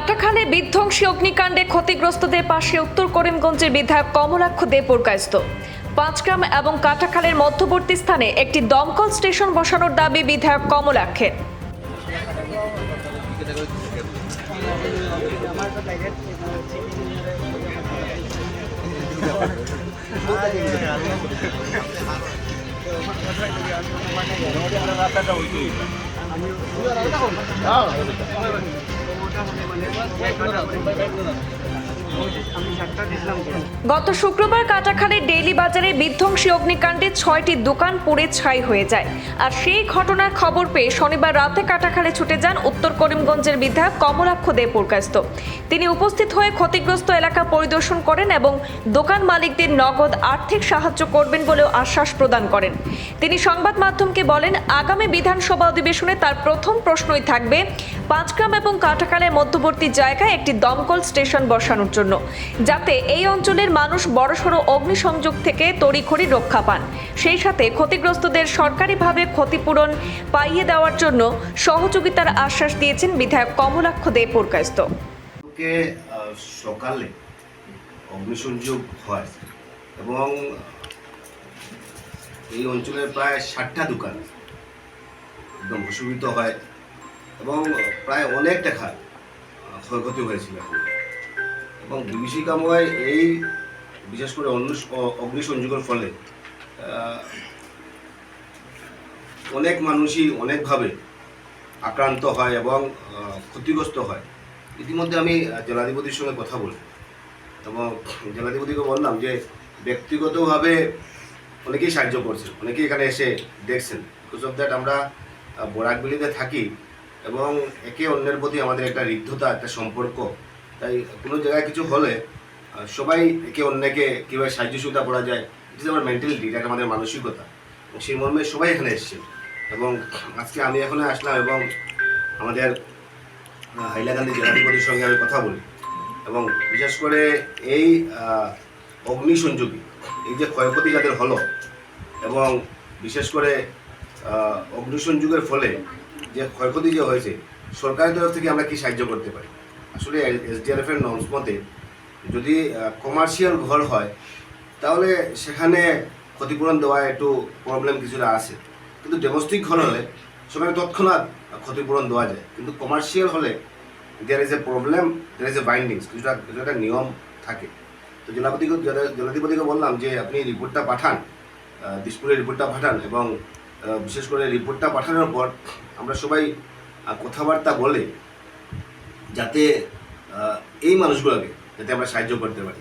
কাটাখালে বিধ্বংসী অগ্নিকাণ্ডে ক্ষতিগ্রস্তদের পাশে উত্তর করিমগঞ্জের বিধায়ক কমলাক্ষ দে পুরকায়স্ত পাঁচগ্রাম এবং কাটাখালের মধ্যবর্তী স্থানে একটি দমকল স্টেশন বসানোর দাবি বিধায়ক কমলাক্ষের। Đó. গত শুক্রবার কাটাখালের ডেইলি বাজারে বিধ্বংসী অগ্নিকাণ্ডে ছয়টি দোকান পুড়ে ছাই হয়ে যায়। আর সেই ঘটনার খবর পেয়ে শনিবার রাতে কাটাখালে ছুটে যান উত্তর করিমগঞ্জের বিধায়ক কমলাক্ষ দে পুরকাস্ত তিনি উপস্থিত হয়ে ক্ষতিগ্রস্ত এলাকা পরিদর্শন করেন এবং দোকান মালিকদের নগদ আর্থিক সাহায্য করবেন বলেও আশ্বাস প্রদান করেন। তিনি সংবাদ মাধ্যমকে বলেন, আগামী বিধানসভা অধিবেশনে তার প্রথম প্রশ্নই থাকবে, পাঁচগ্রাম এবং কাটাখালের মধ্যবর্তী জায়গায় একটি দমকল স্টেশন বসানোর জন্য। যাতে এই অঞ্চলের মানুষ বড়সড় অগ্নিসংযোগ থেকে তড়িঘড়ি রক্ষা পান। সেই সাথে ক্ষতিগ্রস্তদের সরকারিভাবে ক্ষতিপূরণ পাইয়ে দেওয়ার জন্য সহযোগিতার আশ্বাস দিয়েছেন বিধায়ক কমলাক্ষ দে পুরকাস্ত সকালে অগ্নিসংযোগ হয় এবং এই অঞ্চলের প্রায় ষাটটা দোকান একদম ভূষিত হয় এবং প্রায় অনেক টাকা ক্ষয়ক্ষতি হয়েছিল এবং বিভীষিকাময় এই বিশেষ করে অগ্নিসংযোগের ফলে অনেক মানুষই অনেকভাবে আক্রান্ত হয় এবং ক্ষতিগ্রস্ত হয়। ইতিমধ্যে আমি জেলাধিপতির সঙ্গে কথা বলি। এবং জেলাধিপতিকে বললাম যে, ব্যক্তিগতভাবে অনেকেই সাহায্য করছেন, অনেকেই এখানে এসে দেখছেন। বিকজ অফ দ্যাট আমরা বরাকবিলিতে থাকি এবং একে অন্যের প্রতি আমাদের একটা ঋদ্ধতা একটা সম্পর্ক তাই কোনো জায়গায় কিছু হলে সবাই একে অন্যকে কীভাবে সাহায্য সুবিধা করা যায় ইজ আমার মেন্টালিটি এটা আমাদের মানসিকতা। সেই মর্মে সবাই এখানে এসেছেন এবং আজকে আমি এখানে আসলাম এবং আমাদের হাইলাকান্দি জেলাধিপতির সঙ্গে আমি কথা বলি। এবং বিশেষ করে এই অগ্নিসংযোগী, এই যে ক্ষয়ক্ষতি যাদের হলো, এবং বিশেষ করে অগ্নিসংযোগের ফলে যে ক্ষয়ক্ষতি যে হয়েছে, সরকারের তরফ থেকে আমরা কি সাহায্য করতে পারি? আসলে এসডিআরএফ এর নর্মস মতে যদি কমার্শিয়াল ঘর হয়, তাহলে সেখানে ক্ষতিপূরণ দেওয়া একটু প্রবলেম কিছুটা আছে। কিন্তু ডোমেস্টিক ঘর হলে সেখানে তৎক্ষণাৎ ক্ষতিপূরণ দেওয়া যায়। কিন্তু কমার্শিয়াল হলে there is a problem there is a bindings কিছুটা কিছু একটা নিয়ম থাকে। তো জেলাপতিকে, জেলা- জেলাধিপতিকে বললাম যে, আপনি রিপোর্টটা পাঠান দিসপুরের রিপোর্টটা পাঠান এবং বিশেষ করে রিপোর্টটা পাঠানোর পর আমরা সবাই কথাবার্তা বলে যাতে এই মানুষগুলোকে যাতে আমরা সাহায্য করতে পারি।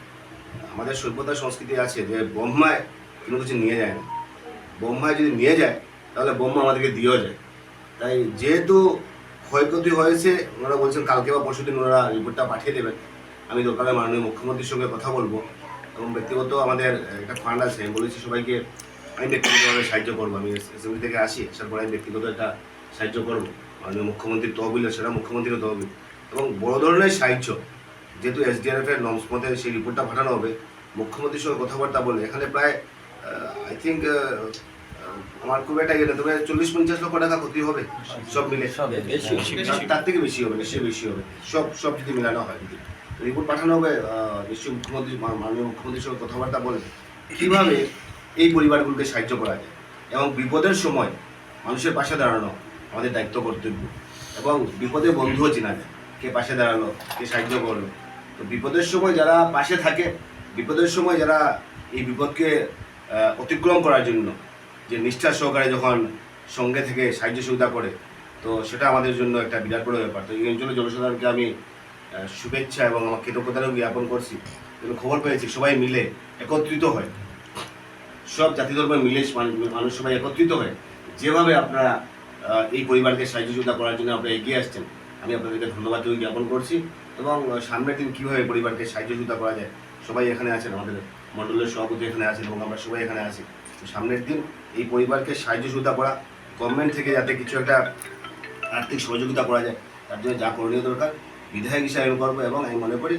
আমাদের সভ্যতা সংস্কৃতি আছে যে ব্রহ্মায় কোনো কিছু নিয়ে যায় না। ব্রহ্মায় যদি নিয়ে যায়, তাহলে ব্রহ্মা আমাদেরকে দিয়েও যায়। তাই যেহেতু ক্ষয়ক্ষতি হয়েছে, ওনারা বলছেন কালকে বা পরশু দিন ওনারা রিপোর্টটা পাঠিয়ে দেবেন। আমি দরকারে মাননীয় মুখ্যমন্ত্রীর সঙ্গে কথা বলব। এবং ব্যক্তিগত আমাদের একটা ফান্ড আছে, আমি বলেছি সবাইকে, আমি ব্যক্তিগতভাবে সাহায্য করব। আমি এসএমবি থেকে আসি, আসার পরে আমি ব্যক্তিগত একটা সাহায্য করব। মাননীয় মুখ্যমন্ত্রীর তহবিল সেটা মুখ্যমন্ত্রীর তহবিল। এবং বড় ধরনের সাহায্য যেহেতু এসডিআরএফ এর নর্মস মতে সেই রিপোর্টটা পাঠানো হবে মুখ্যমন্ত্রীর সঙ্গে কথাবার্তা বলে এখানে প্রায় আই থিঙ্ক আমার খুব একটা গেলে তবে চল্লিশ পঞ্চাশ লক্ষ টাকা ক্ষতি হবে সব মিলে। তার- থেকে বেশি হবে নিশ্চয়ই বেশি হবে সব সব যদি মেলানো হয়। রিপোর্ট পাঠানো হবে নিশ্চয়ই মুখ্যমন্ত্রী মাননীয় মুখ্যমন্ত্রীর সঙ্গে কথাবার্তা বলে কীভাবে এই পরিবারগুলোকে সাহায্য করা যায় এবং বিপদের সময় মানুষের পাশে দাঁড়ানো আমাদের দায়িত্ব কর্তব্য এবং বিপদে বন্ধুও চেনা যায়। কে পাশে দাঁড়াল, কে সাহায্য করল। তো বিপদের সময় যারা পাশে থাকে, বিপদের সময় যারা এই বিপদকে অতিক্রম করার জন্য, যে নিষ্ঠার সহকারে যখন সঙ্গে থেকে সাহায্য সুবিধা করে, তো সেটা আমাদের জন্য একটা বিরাট বড় ব্যাপার। তো এই অঞ্চলের জনসাধারণকে আমি শুভেচ্ছা এবং আমার কৃতজ্ঞতারও জ্ঞাপন করছি। এবং খবর পেয়েছি, সবাই মিলে একত্রিত হয়। সব জাতি ধর্মের মিলে মানুষ সবাই একত্রিত হয়। যেভাবে আপনারা এই পরিবারকে সাহায্য সুবিধা করার জন্য আপনারা এগিয়ে আসছেন আমি আপনাদেরকে ধন্যবাদ জ্ঞাপন করছি। এবং সামনের দিন কীভাবে পরিবারকে সাহায্য সুবিধা করা যায়, সবাই এখানে আছেন, আমাদের মণ্ডলের সভাপতি এখানে আছেন এবং আমরা সবাই এখানে আছি। তো সামনের দিন এই পরিবারকে সাহায্য সুবিধা করা গভর্নমেন্ট থেকে যাতে কিছু একটা আর্থিক সহযোগিতা করা যায়, তার জন্য যা করণীয় দরকার, বিধায়ক হিসাবে আমি করব এবং আমি মনে করি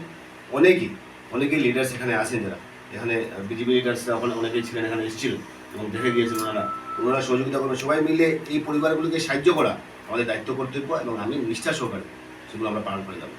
অনেকেই অনেকেই লিডার্স এখানে আছেন যারা। এখানে বিজেপি লিডার্সরা ওখানে অনেকেই ছিলেন, এখানে এসেছিলেন এবং দেখে গিয়েছেন ওনারা। ওনারা সহযোগিতা করবেন। সবাই মিলে এই পরিবারগুলিকে সাহায্য করা আমাদের দায়িত্ব কর্তব্য এবং আমি নিষ্ঠা সহকারে সেগুলো আমরা পালন করে যাব।